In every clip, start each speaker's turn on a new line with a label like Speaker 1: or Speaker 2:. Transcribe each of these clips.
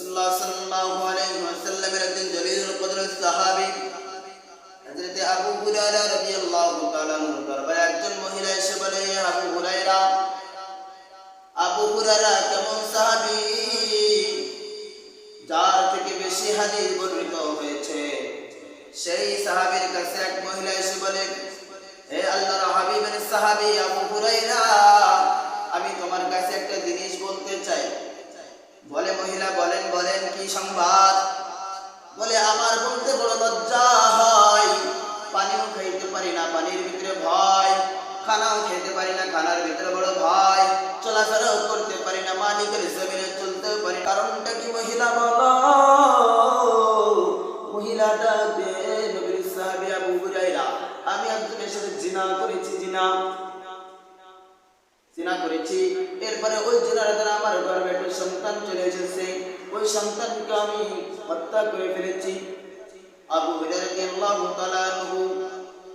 Speaker 1: বলে সেই সাহাবীর কাছে মহিলা এসে বলে, হে আল্লাহর হাবিবের সাহাবী আবু আমি তোমার কাছে একটা জিনিস বলতে চাই। বলে মহিলা কি সংবাদ। বলে, আমার বলতে বড় লজ্জা হয়। পানিও খাইতে পারি না, পানির ভিতরে ভয়। খানাও খেতে পারি না, খানার ভিতরে বড় ভয়। চলাফেরাও করতে পারি না, মালিকের জমিনে চলতেও পারি কারণটা কি মহিলা বলো? মহিলাটা আমি একজনের সাথে জিনা করেছি, জিনা। জিনা করেছি। এরপরে ওই জিনার দ্বারা আমার গর্ভে সন্তান চলে এসেছে। ওই সন্তানকে আমি হত্যা করে ফেলেছি। আবু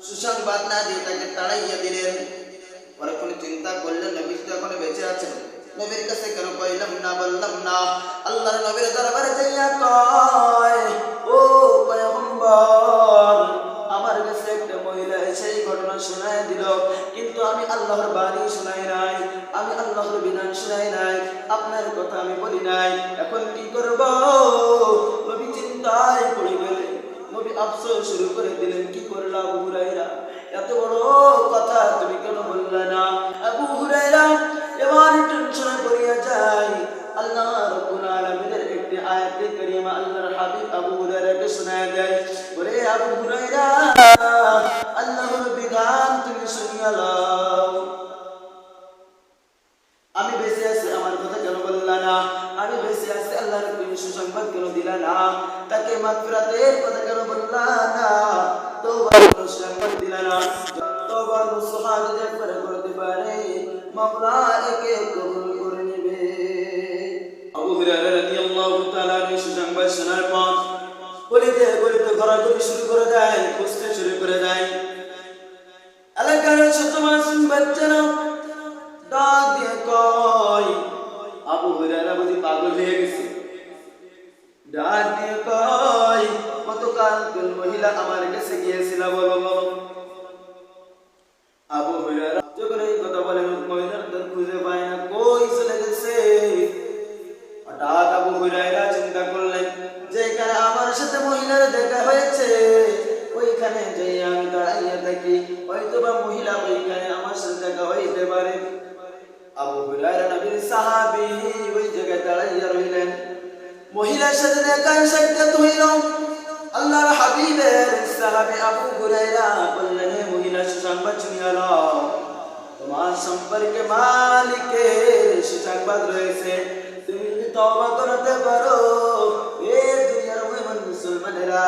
Speaker 1: সুসংবাদ না দিয়ে তাকে তাড়াইয়া দিলেন। পরে কোনো চিন্তা করলেন নবী যখন বেঁচে আছেন নবীর কাছে কেন কইলাম না, বললাম না, আল্লাহর নবীর দরবারে যাইয়া কয় কাছে একটা মহিলা এসে এই ঘটনা শোনায় দিল। কিন্তু আমি আল্লাহর বাণী শোনাই নাই, আমি আল্লাহর বিধান শোনাই নাই, আপনার কথা আমি বলি নাই। এখন কি করব? নবী চিন্তায় পড়ে গেলেন। নবী আফসোস শুরু করে দিলেন, কি আমার কথা কেন বললা না? আমি বেঁচে আছি আল্লাহর সুসংবাদ কেন দিলা না? তাকে মাগফিরাতের কথা কেন বললা না? তোবার সুসংবাদ দিলা না। করতে পারে। মাওলা একে কবুল করে নেবে। আবু হুরায়রা রাদিয়াল্লাহু তাআলা এই সুসংবাদ শোনার পর বলিতে বলিতে ঘোরাঘুরি শুরু করে ডাক দিয়ে কয়, গতকাল কোন মহিলা আমার কাছে গিয়েছিল বলো আবু হুরায়রা যখন এই কথা বলেন মহিলার তো খুঁজে পায় না, কই চলে গেছে? হঠাৎ আবু হুরায়রা চিন্তা করলেন যে এখানে আমার সাথে মহিলার দেখা হয়েছে, ওইখানে যে আমি দাঁড়াইয়া থাকি। হয়তো বা মহিলা ওইখানে আমার সাথে দেখা হইতে পারে। আবু হুরায়রা নবীর সাহাবী ওই জায়গায় দাঁড়াইয়া রইলেন। মহিলার সাথে দেখা সাক্ষাৎ হইল। আল্লাহর হাবিবের সাহাবী আবু হুরায়রা বললেন, হে মহিলা, সুসংবাদ শুনিয়া লও তোমার সম্পর্কে মালিকের সুসংবাদ রয়েছে। তুমি যদি তওবা করতে পারো, এ দুনিয়ার মুসলমানেরা,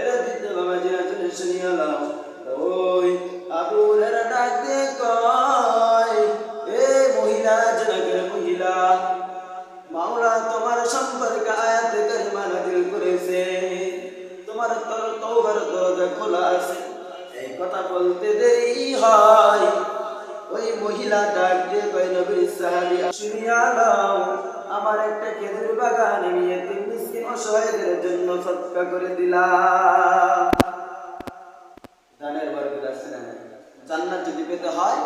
Speaker 1: এরা দিতে বাবা জন্য শুনিয়া লও তোমার তর তওবার দরজা খোলা আছে। এই কথা বলতে দেরি হয়। ওই মহিলা ডাক দিয়ে কয়, নবীর সাহাবী শুনিয়া নাও আমার একটা খেজুর বাগান আমি এতিম মিসকিন অসহায়দের জন্য সৎকা করে দিলাম। দানের বরকত আছে না জান্নাত যদি পেতে হয়